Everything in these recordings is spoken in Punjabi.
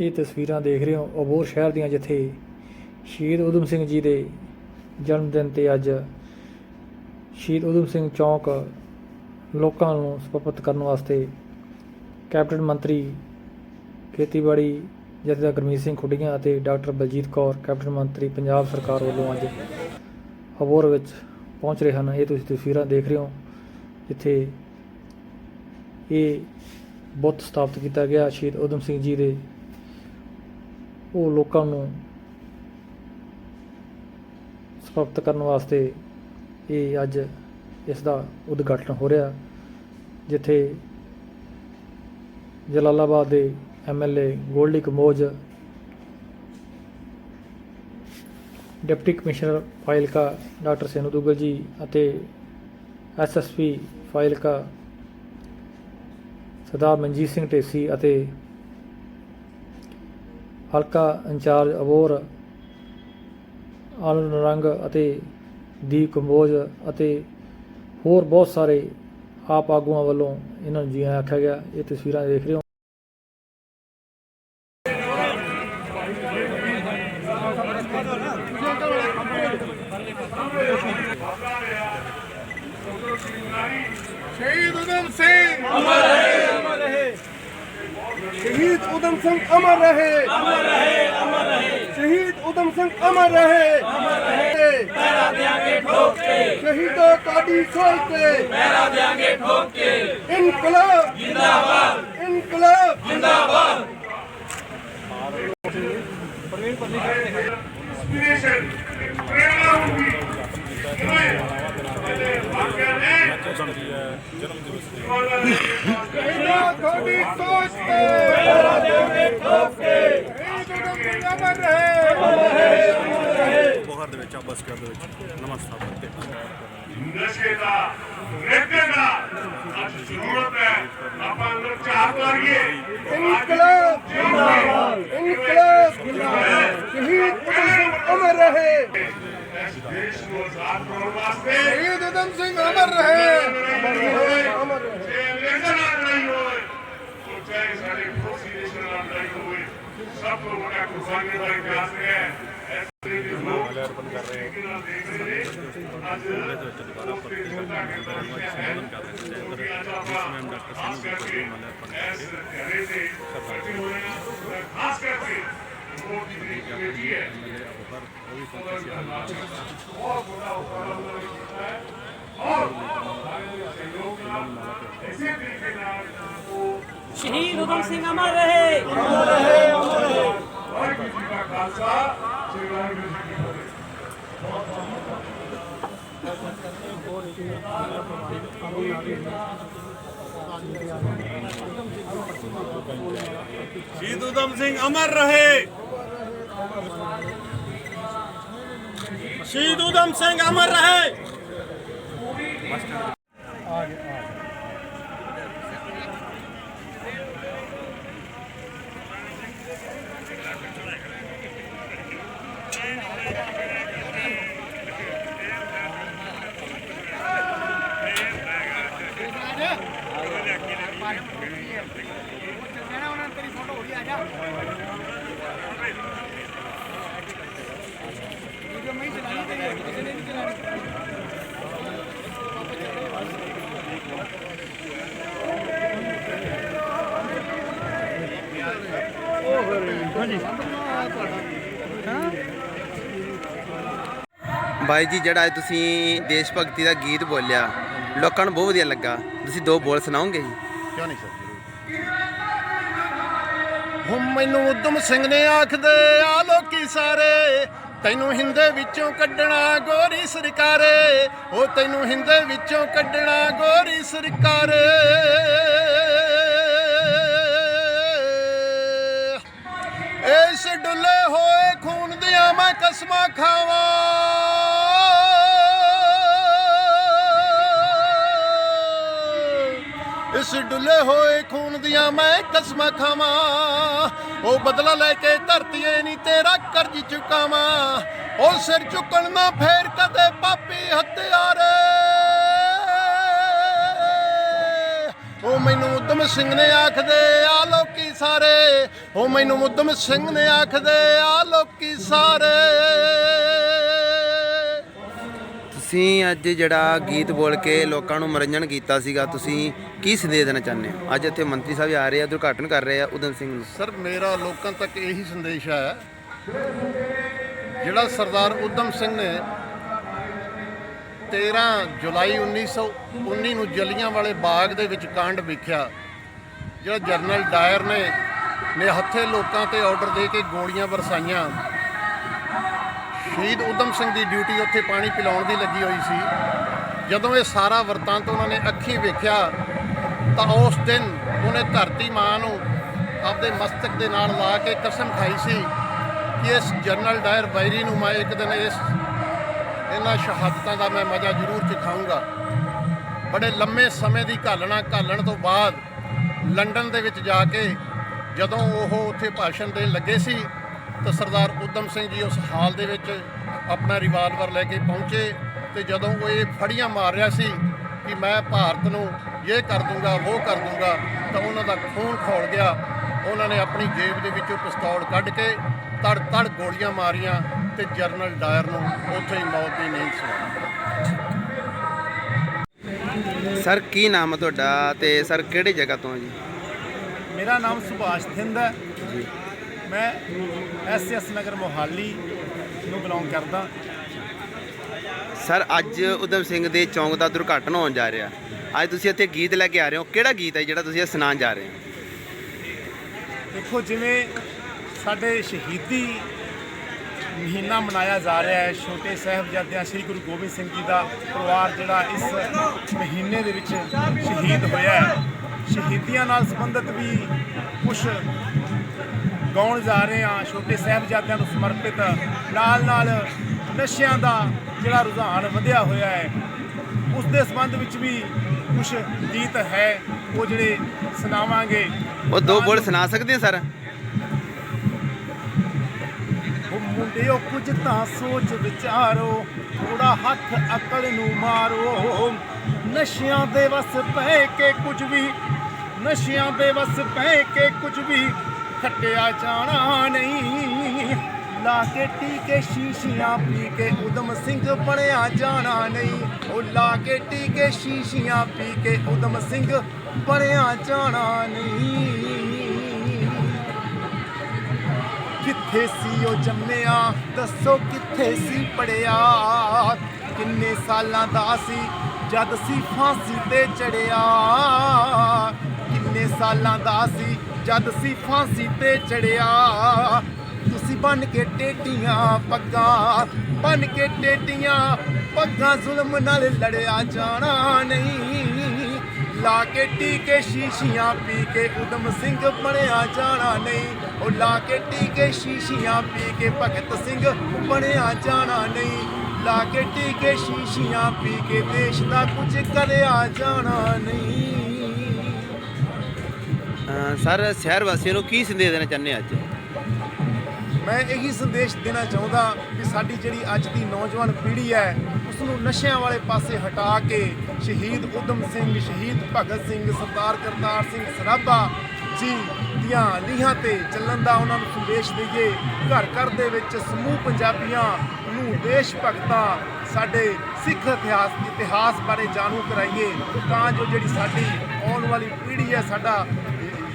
ਇਹ ਤਸਵੀਰਾਂ ਦੇਖ ਰਹੇ ਹੋ। ਅਬੋਹਰ ਸ਼ਹਿਰ ਦੀਆਂ ਜਿੱਥੇ ਸ਼ਹੀਦ ਊਧਮ ਸਿੰਘ ਜੀ ਦੇ ਜਨਮ ਦਿਨ ਤੇ ਅੱਜ ਸ਼ਹੀਦ ਊਧਮ ਸਿੰਘ ਚੌਂਕ ਲੋਕਾਂ ਨੂੰ ਸਮਰਪਿਤ ਕਰਨ ਵਾਸਤੇ ਕੈਬਨਿਟ ਮੰਤਰੀ ਖੇਤੀਬਾੜੀ ਜਥੇਦਾਰ ਗੁਰਮੀਤ ਸਿੰਘ ਖੁੱਡੀਆਂ ਅਤੇ ਡਾਕਟਰ ਬਲਜੀਤ ਕੌਰ ਕੈਬਨਿਟ ਮੰਤਰੀ ਪੰਜਾਬ ਸਰਕਾਰ ਵੱਲੋਂ ਅੱਜ ਅਬੋਹਰ ਵਿੱਚ ਪਹੁੰਚ ਰਹੇ ਹਨ। ਇਹ ਤੁਸੀਂ ਤਸਵੀਰਾਂ ਦੇਖ ਰਹੇ ਹੋ ਜਿੱਥੇ ਇਹ ਬੁੱਤ ਸਥਾਪਿਤ ਕੀਤਾ ਗਿਆ ਸ਼ਹੀਦ ਊਧਮ ਸਿੰਘ ਜੀ ਦੇ ਉਹ ਲੋਕਾਂ ਨੂੰ ਸਮਾਪਤ ਕਰਨ ਵਾਸਤੇ ਇਹ ਅੱਜ ਇਸ ਦਾ ਉਦਘਾਟਨ ਹੋ ਰਿਹਾ, ਜਿੱਥੇ ਜਲਾਲਾਬਾਦ ਦੇ MLA Goldy Kamboj, deputy commissioner Fazilka doctor Senu Duggal ji ਅਤੇ ਐਸਐਸਪੀ ਫਾਈਲਕਾ ਸਰਦਾਰ ਮਨਜੀਤ ਸਿੰਘ ਢੇਸੀ ਅਤੇ ਹਲਕਾ ਇੰਚਾਰਜ ਅਬੋਰ ਆਨੰਦ ਰੰਗ ਅਤੇ ਦੀ ਕੰਬੋਜ ਅਤੇ ਹੋਰ ਬਹੁਤ ਸਾਰੇ ਆਪ ਆਗੂਆਂ ਵੱਲੋਂ ਇਹਨਾਂ ਨੂੰ ਜੀ ਆਖਿਆ ਗਿਆ। ਇਹ ਤਸਵੀਰਾਂ ਦੇਖ ਰਹੇ ਹੋ। ਸ਼ਹੀਦ ਉਦਮ ਸਿੰਘ। ਅਮਰ ਸ਼ਹੀਦ ਉਦਮ ਸਿੰਘ ਅਮਰ ਰਹੇ ਅਮਰ ਰਹੇ ਅਮਰ ਰਹੇ ਸ਼ਹੀਦ ਉਦਮ ਸਿੰਘ ਅਮਰ ਰਹੇ ਅਮਰ ਰਹੇ ਪਹਿਰਾ ਦੇਾਂਗੇ ਠੋਕ ਕੇ ਸ਼ਹੀਦੋ ਕਾਦੀ ਸੋਚ ਕੇ ਪਹਿਰਾ ਦੇਾਂਗੇ ਠੋਕ ਕੇ ਇਨਕਲਾਬ ਜਿੰਦਾਬਾਦ ਇਨਕਲਾਬ ਜਿੰਦਾਬਾਦ ਇੰਸਪੀਰੇਸ਼ਨ ਪ੍ਰੇਰਣਾ ਹੋਗੀ ਸ਼ਹੀਦੋ ਕਾਦੀ ਸੋਚ ਕੇ ਪਹਿਰਾ ਦੇਾਂਗੇ ਠੋਕ ਕੇ ਸ਼ਹੀਦ ਉਦਮ ਸਿੰਘ ਅਮਰ ਰਹੇ ਅਮਰ ਬੋਹਰ ਦੇ ਵਿੱਚ ਅੰਬਸਕਰ ਦੇ ਵਿੱਚ। ਨਮਸਕਾਰ ਕਰਦੇ ਨਸ਼ੇ ਦਾ ਨੇਤੇ ਦਾ। ਅੱਜ ਜ਼ਰੂਰਤ ਹੈ ਆਪਾਂ ਅੰਦਰ ਝਾਕ ਮਾਰੀਏ ਇਨਕਲਾਬ ਜਿੰਦਾਬਾਦ। ਇਨਕਲਾਬ ਜਿੰਦਾਬਾਦ। ਸ਼ਹੀਦ ਉਦਮ ਸਿੰਘ ਅਮਰ ਰਹੇ। ਦੇਸ਼ ਨੂੰ ਆਜ਼ਾਦ ਕਰਾਉਣ ਵਾਸਤੇ ਸ਼ਹੀਦ ਉਦਮ ਸਿੰਘ ਅਮਰ ਰਹੇ। ਅਮਰ ਰਹੇ। ਜੇ ਅੰਗਰੇਜ਼ਾਂ ਨਾਲ ਲੜਾਈ ਹੋਵੇ ਤਾਂ ਚਾਹੇ ਸਾਡੇ ਪੜੋਸੀ ਦੇਸ਼ਾਂ ਨਾਲ ਲੜਾਈ ਹੋਵੇ ਸਭ ਤੋਂ ਵੱਡਾ ਕੁਰਬਾਨੀ ਦਾ ਇਤਿਹਾਸ ਹੈ। ਦੇ ਲੋਕ ਅਰਪਣ ਕਰ ਰਹੇ ਅੱਜ ਉਹਦੇ ਵਿੱਚ ਦੁਬਾਰਾ ਪੱਤੀ ਸੰਬੋਧਨ ਕਰ ਰਹੇ ਨੇ ਇੱਧਰ ਜਿਸਮੈਨ ਡਾਕਟਰ ਸਿੰਘ ਜੀ ਕੋਲ ਮਲੇ ਅਰਪਣ ਇਸ ਘਰੇ ਤੇ ਬੈਠੇ ਹੋਏ ਆ ਖਾਸ ਕਰਕੇ ਵੋਟ ਦੀ ਕਮੇਟੀ ਹੈ ਮੇਰੇ ਅਬਹਰ ਉਹ ਵੀ ਪਹੁੰਚੇ ਸੀ ਹਾਲ ਬਹੁਤ ਬੜਾ ਉਪਰਾਲਾ ਉਹਨਾਂ ਨੇ ਕੀਤਾ ਹੈ ਔਰ ਇਸੇ ਤਰੀਕੇ ਨਾਲ ਉਹ ਸ਼ਹੀਦ ਉਦਮ ਸਿੰਘ ਅਮਰ ਰਹੇ ਵਾਹਿਗੁਰੂ ਜੀ ਦਾ ਖਾਲਸਾ ਸ੍ਰੀ ਵਾਹਿਗੁਰੂ ਜੀ ਕੀ ਫਤਿਹ ਸ਼ਹੀਦ ਉਦਮ ਸਿੰਘ ਅਮਰ ਰਹੇ ਸ਼ਹੀਦ ਉਦਮ ਸਿੰਘ ਅਮਰ ਰਹੇ ਬਾਈ ਜੀ ਜਿਹੜਾ ਤੁਸੀਂ ਦੇਸ਼ ਭਗਤੀ ਦਾ ਗੀਤ ਬੋਲਿਆ ਲੋਕਾਂ ਨੂੰ ਬਹੁਤ ਵਧੀਆ ਲੱਗਾ। ਤੁਸੀਂ ਦੋ ਬੋਲ ਸੁਣਾਓਗੇ ਜੀ? ਕਿਉਂ ਨਹੀਂ ਸਰ? ਹੁਣ ਮੈਨੂੰ ਉਦਮ ਸਿੰਘ ਨੇ ਆਖਦੇ, ਆ ਲੋਕੀ ਸਾਰੇ, ਤੈਨੂੰ ਹਿੰਦੇ ਵਿੱਚੋਂ ਕੱਢਣਾ ਗੋਰੀ ਸਰਕਾਰੇ। ਉਹ ਤੈਨੂੰ ਹਿੰਦੇ ਵਿੱਚੋਂ ਕੱਢਣਾ ਗੋਰੀ ਸਰਕਾਰੇ। ਇਸ ਡੁੱਲੇ ਹੋਏ ਖੂਨ ਦੀਆਂ ਮੈਂ ਕਸਮਾਂ ਖਾਵਾਂ। ਇਸ ਡੁੱਲੇ ਹੋਏ ਖੂਨ ਦੀਆਂ ਮੈਂ ਕਸਮਾਂ ਖਾਵਾਂ। ਉਹ ਬਦਲਾ ਲੈ ਕੇ ਧਰਤੀਏ ਨਹੀਂ ਤੇਰਾ ਕਰਜ਼ ਚੁਕਾਵਾਂ। ਉਹ ਸਿਰ ਝੁਕਣ ਨਾ ਫੇਰ ਕਦੇ ਪਾਪੀ ਹੱਤਿਆਰੇ ਉਹ ਮੈਨੂੰ ਉਦਮ ਸਿੰਘ ਨੇ ਆਖਦੇ, ਆ ਲੋਕੀ ਸਾਰੇ। ਉਹ ਮੈਨੂੰ ਮੁੱਦਮ ਸਿੰਘ ਨੇ ਆਖਦੇ, ਆ ਲੋਕੀ ਸਾਰੇ। ਤੁਸੀਂ ਅੱਜ ਜਿਹੜਾ ਗੀਤ ਬੋਲ ਕੇ ਲੋਕਾਂ ਨੂੰ ਮਨੋਰੰਜਨ ਕੀਤਾ ਸੀਗਾ, ਤੁਸੀਂ ਕੀ ਸੰਦੇਸ਼ ਦੇਣਾ ਚਾਹੁੰਦੇ ਹੋ? ਅੱਜ ਇੱਥੇ ਮੰਤਰੀ ਸਾਹਿਬ ਆ ਰਹੇ ਆ, ਉਦਘਾਟਨ ਕਰ ਰਹੇ ਆ, ਉਦਮ ਸਿੰਘ ਨੂੰ। ਸਰ, ਮੇਰਾ ਲੋਕਾਂ ਤੱਕ ਇਹੀ ਸੰਦੇਸ਼ ਹੈ, ਜਿਹੜਾ ਸਰਦਾਰ ਉਦਮ ਸਿੰਘ ਨੇ 13 ਜੁਲਾਈ 1919 ਨੂੰ ਜਲੀਆਂ ਵਾਲੇ ਬਾਗ ਦੇ ਵਿੱਚ ਕਾਂਡ ਵੇਖਿਆ, ਜਿਹੜਾ ਜਨਰਲ ਡਾਇਰ ਨੇ ਨੇ ਹੱਥੇ ਲੋਕਾਂ ਤੇ ਆਰਡਰ ਦੇ ਕੇ ਗੋਲੀਆਂ ਵਰਸਾਈਆਂ। ਸ਼ਹੀਦ ਉਦਮ ਸਿੰਘ ਦੀ ਡਿਊਟੀ ਉੱਥੇ ਪਾਣੀ ਪਿਲਾਉਣ ਦੀ ਲੱਗੀ ਹੋਈ ਸੀ। ਜਦੋਂ ਇਹ ਸਾਰਾ ਵਰਤਾਂਤ ਉਹਨਾਂ ਨੇ ਅੱਖੀਂ ਵੇਖਿਆ, ਤਾਂ ਉਸ ਦਿਨ ਉਹਨੇ ਧਰਤੀ ਮਾਂ ਨੂੰ ਆਪਦੇ ਮਸਤਕ ਦੇ ਨਾਲ ਲਾ ਕੇ ਕਸਮ ਖਾਈ ਸੀ ਕਿ ਇਸ ਜਨਰਲ ਡਾਇਰ ਬੈਰੀ ਨੂੰ ਮੈਂ ਇੱਕ ਦਿਨ ਇਸ ਇਹਨਾਂ ਸ਼ਹਾਦਤਾਂ ਦਾ ਮੈਂ ਮਜ਼ਾ ਜ਼ਰੂਰ ਚਖਾਊਂਗਾ। ਬੜੇ ਲੰਮੇ ਸਮੇਂ ਦੀ ਘਾਲਣਾ ਘਾਲਣ ਤੋਂ ਬਾਅਦ ਲੰਡਨ ਦੇ ਵਿੱਚ ਜਾ ਕੇ ਜਦੋਂ ਉਹ ਉੱਥੇ ਭਾਸ਼ਣ ਦੇਣ ਲੱਗੇ ਸੀ ਤਾਂ ਸਰਦਾਰ ਉਦਮ ਸਿੰਘ ਜੀ ਉਸ ਹਾਲ ਦੇ ਵਿੱਚ ਆਪਣਾ ਰਿਵਾਲਵਰ ਲੈ ਕੇ ਪਹੁੰਚੇ ਤੇ ਜਦੋਂ ਉਹ ਇਹ ਫੜੀਆਂ ਮਾਰ ਰਿਹਾ ਸੀ ਕਿ ਮੈਂ ਭਾਰਤ ਨੂੰ ਇਹ ਕਰ ਦੂੰਗਾ ਉਹ ਕਰ ਦੂੰਗਾ ਤਾਂ ਉਹਨਾਂ ਦਾ ਖੂਨ ਖੋਲ ਗਿਆ। ਉਹਨਾਂ ਨੇ ਆਪਣੀ ਜੇਬ ਦੇ ਵਿੱਚੋਂ ਪਿਸਤੌਲ ਕੱਢ ਕੇ ਤੜ ਤੜ ਗੋਲੀਆਂ ਮਾਰੀਆਂ ਤੇ ਜਨਰਲ ਡਾਇਰ ਨੂੰ ਉੱਥੇ ਹੀ ਮੌਤ ਦੀ ਨੀਂਦ ਸੁਣਾਈ ਸਰ ਕੀ ਨਾਮ ਹੈ ਤੁਹਾਡਾ ਤੇ ਸਰ ਕਿਹੜੀ ਜਗ੍ਹਾ ਤੋਂ ਹੋ ਜੀ? ਮੇਰਾ ਨਾਮ ਸੁਭਾਸ਼ ਥਿੰਦ ਹੈ। ਮੈਂ ਐਸਐਸ ਨਗਰ ਮੋਹਾਲੀ ਨੂੰ ਬਿਲੋਂਗ ਕਰਦਾ। ਸਰ ਅੱਜ ਉਦਮ ਸਿੰਘ ਦੇ ਚੌਂਕ ਦਾ ਦੁਰਘਟਨਾ ਹੋਣ ਜਾ ਰਿਹਾ। ਅੱਜ ਤੁਸੀਂ ਇੱਥੇ ਗੀਤ ਲੈ ਕੇ ਆ ਰਹੇ ਹੋ। ਕਿਹੜਾ ਗੀਤ ਹੈ ਜਿਹੜਾ ਤੁਸੀਂ ਇਹ ਸੁਣਾਉਣ ਜਾ ਰਹੇ ਹੋ? ਦੇਖੋ ਜਿਵੇਂ ਸਾਡੇ ਸ਼ਹੀਦੀ ਮਹੀਨਾ ਮਨਾਇਆ ਜਾ ਰਿਹਾ ਹੈ ਛੋਟੇ ਸਾਹਿਬਜ਼ਾਦਿਆਂ ਸ੍ਰੀ ਗੁਰੂ ਗੋਬਿੰਦ ਸਿੰਘ ਜੀ ਦਾ ਪਰਿਵਾਰ ਜਿਹੜਾ ਇਸ ਮਹੀਨੇ ਦੇ ਵਿੱਚ ਸ਼ਹੀਦ ਹੋਇਆ ਹੈ। ਸ਼ਹੀਦੀਆਂ ਨਾਲ ਸੰਬੰਧਿਤ ਵੀ ਕੁਝ ਗਾਉਣ ਜਾ ਰਹੇ ਹਾਂ ਛੋਟੇ ਸਾਹਿਬਜ਼ਾਦਿਆਂ ਨੂੰ ਸਮਰਪਿਤ। ਨਾਲ ਨਾਲ ਨਸ਼ਿਆਂ ਦਾ ਜਿਹੜਾ ਰੁਝਾਨ ਵਧਿਆ ਹੋਇਆ ਹੈ ਉਸ ਦੇ ਸੰਬੰਧ ਵਿੱਚ ਵੀ ਕੁਝ ਗੀਤ ਹੈ ਉਹ ਜਿਹੜੇ ਸੁਣਾਵਾਂਗੇ। ਉਹ ਦੋ ਬੋਲ ਸੁਣਾ ਸਕਦੇ ਸਰ? ਉਹ ਮੁੰਡਿਓ ਕੁਝ ਤਾਂ ਸੋਚ ਵਿਚਾਰੋ ਥੋੜਾ ਹੱਥ ਅਕਲ ਨੂੰ ਮਾਰੋ। ਨਸ਼ਿਆਂ ਦੇ ਵਸ ਪੈ ਕੇ ਕੁਝ ਵੀ ਨਸ਼ਿਆਂ ਦੇ ਵਸ ਪੈ ਕੇ ਕੁਝ ਵੀ ਖੱਟਿਆ ਜਾਣਾ ਨਹੀਂ। ਲਾ ਕੇ ਟੀਕੇ, ਸ਼ੀਸ਼ੀਆਂ ਪੀ ਕੇ ਉਦਮ ਸਿੰਘ ਬਣਿਆ ਜਾਣਾ ਨਹੀਂ। ਉਹ ਲਾ ਕੇ ਟੀਕੇ, ਸ਼ੀਸ਼ੀਆਂ ਪੀ ਕੇ ਉਦਮ ਸਿੰਘ ਬਣਿਆ ਜਾਣਾ ਨਹੀਂ। ਕਿੱਥੇ ਸੀ ਉਹ ਜੰਮਿਆ? ਦੱਸੋ ਕਿੱਥੇ ਸੀ ਪੜਿਆ? ਕਿੰਨੇ ਸਾਲਾਂ ਦਾ ਸੀ ਜਦ ਸੀ ਫਾਂਸੀ ਤੇ ਚੜਿਆ? ਕਿੰਨੇ ਸਾਲਾਂ ਦਾ ਸੀ ਜਦ ਸੀ ਫਾਂਸੀ ਤੇ ਚੜਿਆ, ਤੁਸੀਂ ਬਨ ਕੇ ਟੇਟੀਆਂ ਪੱਗਾਂ ਬਨ ਕੇ ਟੇਟੀਆਂ ਪੱਗਾਂ ਜ਼ੁਲਮ ਨਾਲ ਲੜਿਆ ਜਾਣਾ ਨਹੀਂ। ਲਾ ਕੇ ਟੀਕੇ ਸ਼ੀਸ਼ੀਆਂ ਪੀ ਕੇ ਉਦਮ ਸਿੰਘ ਬਣਿਆ ਜਾਣਾ ਨਹੀਂ। ਉਹ ਲਾ ਕੇ ਟੀਕੇ ਸ਼ੀਸ਼ੀਆਂ ਪੀ ਕੇ ਭਗਤ ਸਿੰਘ ਬਣਿਆ ਜਾਣਾ ਨਹੀਂ। ਲਾ ਕੇ ਟੀਕੇ ਸ਼ੀਸ਼ੀਆਂ ਪੀ ਕੇ ਦੇਸ਼ ਦਾ ਕੁਝ ਕਰਿਆ ਜਾਣਾ ਨਹੀਂ। ਸਰ, ਸ਼ਹਿਰ ਵਾਸੀਆਂ ਨੂੰ ਕੀ ਸੰਦੇਸ਼ ਦੇਣਾ ਚਾਹੁੰਦੇ ਅੱਜ? ਮੈਂ ਇਹੀ ਸੰਦੇਸ਼ ਦੇਣਾ ਚਾਹੁੰਦਾ ਕਿ ਸਾਡੀ ਜਿਹੜੀ ਅੱਜ ਦੀ ਨੌਜਵਾਨ ਪੀੜ੍ਹੀ ਹੈ ਉਸ ਨੂੰ ਨਸ਼ਿਆਂ ਵਾਲੇ ਪਾਸੇ ਹਟਾ ਕੇ ਸ਼ਹੀਦ ਉਦਮ ਸਿੰਘ, ਸ਼ਹੀਦ ਭਗਤ ਸਿੰਘ, ਸਰਦਾਰ ਕਰਤਾਰ ਸਿੰਘ ਸਰਾਭਾ ਜੀ ਦੀਆਂ ਲੀਹਾਂ ਤੇ ਚੱਲਣ ਦਾ ਉਹਨਾਂ ਨੂੰ ਸੰਦੇਸ਼ ਦਈਏ। ਘਰ ਘਰ ਦੇ ਵਿੱਚ ਸਮੂਹ ਪੰਜਾਬੀਆਂ ਨੂੰ ਦੇਸ਼ ਭਗਤਾਂ ਸਾਡੇ ਸਿੱਖ ਇਤਿਹਾਸ ਇਤਿਹਾਸ ਬਾਰੇ ਜਾਣੂ ਕਰਾਈਏ। ਤਾਂ ਜੋ ਜਿਹੜੀ ਸਾਡੀ ਆਉਣ ਵਾਲੀ ਪੀੜ੍ਹੀ ਹੈ, ਸਾਡਾ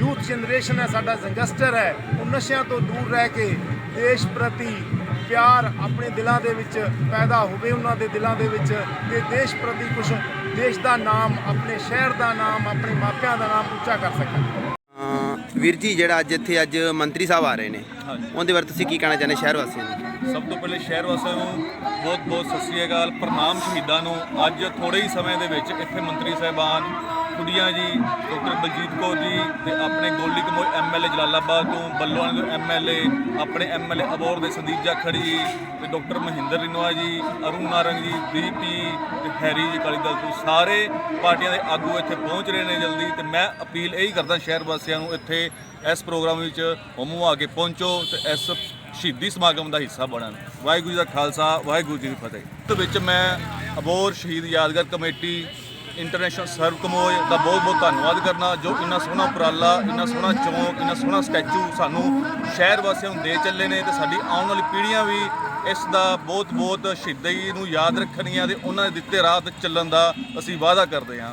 ਯੂਥ ਜਨਰੇਸ਼ਨ ਹੈ ਸਾਡਾ ਯੰਗਸਟਰ ਹੈ। ਉਹ ਨਸ਼ਿਆਂ ਤੋਂ ਦੂਰ ਰਹਿ ਕੇ ਦੇਸ਼ ਪ੍ਰਤੀ ਪਿਆਰ ਆਪਣੇ ਦਿਲਾਂ ਦੇ ਵਿੱਚ ਪੈਦਾ ਹੋਵੇ ਉਹਨਾਂ ਦੇ ਦਿਲਾਂ ਦੇ ਵਿੱਚ ਤੇ ਦੇਸ਼ ਪ੍ਰਤੀ ਕੁਝ ਦੇਸ਼ ਦਾ ਨਾਮ ਆਪਣੇ ਸ਼ਹਿਰ ਦਾ ਨਾਮ ਆਪਣੇ ਮਾਪਿਆਂ ਦਾ ਨਾਮ ਉੱਚਾ ਕਰ ਸਕਣ। ਵੀਰ ਜੀ ਜਿਹੜਾ ਅੱਜ ਇੱਥੇ ਅੱਜ ਮੰਤਰੀ ਸਾਹਿਬ ਆ ਰਹੇ ਨੇ ਉਹਦੇ ਬਾਰੇ ਤੁਸੀਂ ਕੀ ਕਹਿਣਾ ਚਾਹੁੰਦੇ ਸ਼ਹਿਰ ਵਾਸੀਆਂ ਨੂੰ? ਸਭ ਤੋਂ ਪਹਿਲੇ ਸ਼ਹਿਰ ਵਾਸੀਆਂ ਨੂੰ ਬਹੁਤ ਬਹੁਤ ਸਤਿ ਸ੍ਰੀ ਅਕਾਲ। ਪ੍ਰਣਾਮ ਸ਼ਹੀਦਾਂ ਨੂੰ। ਅੱਜ ਥੋੜੇ ਹੀ ਸਮੇਂ ਦੇ ਵਿੱਚ ਇੱਥੇ ਮੰਤਰੀ ਸਾਹਿਬਾਨ ਕੁੜੀਆਂ ਜੀ, ਡਾਕਟਰ ਬਲਜੀਤ ਕੌਰ ਜੀ ਤੇ ਆਪਣੇ ਗੋਲਡੀ ਕਮੋਈ ਐਮਐਲਏ ਜਲਾਲਾਬਾਦ ਤੋਂ ਬੱਲੋਵਾਲ ਦੇ ਐਮਐਲਏ ਆਪਣੇ ਐਮਐਲਏ ਅਬੋਰ ਦੇ ਸੰਦੀਪ ਜਾਖੜ ਜੀ ਤੇ ਡਾਕਟਰ ਮਹਿੰਦਰ ਰਿਨੋਆ ਜੀ, ਅਰੁਣ ਨਾਰੰਗ ਜੀ ਦੀਪੀ ਤੇ ਹੈਰੀ ਜੀ ਅਕਾਲੀ ਦਲ ਤੋਂ ਸਾਰੇ ਪਾਰਟੀਆਂ ਦੇ ਆਗੂ ਇੱਥੇ ਪਹੁੰਚ ਰਹੇ ਨੇ ਜਲਦੀ ਤੇ ਮੈਂ ਅਪੀਲ ਇਹੀ ਕਰਦਾ ਸ਼ਹਿਰ ਵਾਸੀਆਂ ਨੂੰ ਇੱਥੇ ਇਸ ਪ੍ਰੋਗਰਾਮ ਵਿੱਚ ਹਮੂ ਆ ਕੇ ਪਹੁੰਚੋ ਤੇ ਇਸ ਸ਼ਹੀਦੀ ਸਮਾਗਮ ਦਾ ਹਿੱਸਾ ਬਣਨ। ਵਾਹਿਗੁਰੂ ਜੀ ਦਾ ਖਾਲਸਾ, ਵਾਹਿਗੁਰੂ ਜੀ ਦੀ ਫਤਿਹ। ਤੇ ਵਿੱਚ ਮੈਂ ਅਬੋਰ ਸ਼ਹੀਦ ਯਾਦਗਾਰ ਕਮੇਟੀ ਇੰਟਰਨੈਸ਼ਨਲ ਸਰਵ ਕਮੋਏ ਦਾ ਬਹੁਤ ਬਹੁਤ ਧੰਨਵਾਦ ਕਰਨਾ। ਜੋ ਇੰਨਾ ਸੋਹਣਾ ਉਪਰਾਲਾ, ਇੰਨਾ ਸੋਹਣਾ ਚੌਂਕ, ਇੰਨਾ ਸੋਹਣਾ ਸਟੈਚੂ ਸਾਨੂੰ ਸ਼ਹਿਰ ਵਾਸੀਆਂ ਨੂੰ ਦੇ ਚੱਲੇ ਨੇ ਤੇ ਸਾਡੀ ਆਉਣ ਵਾਲੀ ਪੀੜ੍ਹੀਆਂ ਵੀ ਇਸ ਦਾ ਬਹੁਤ ਬਹੁਤ ਸ਼ਹੀਦੀ ਨੂੰ ਯਾਦ ਰੱਖਣਗੀਆਂ ਤੇ ਉਹਨਾਂ ਦੇ ਦਿੱਤੇ ਰਾਹ ਤੇ ਚੱਲਣ ਦਾ ਅਸੀਂ ਵਾਅਦਾ ਕਰਦੇ ਹਾਂ।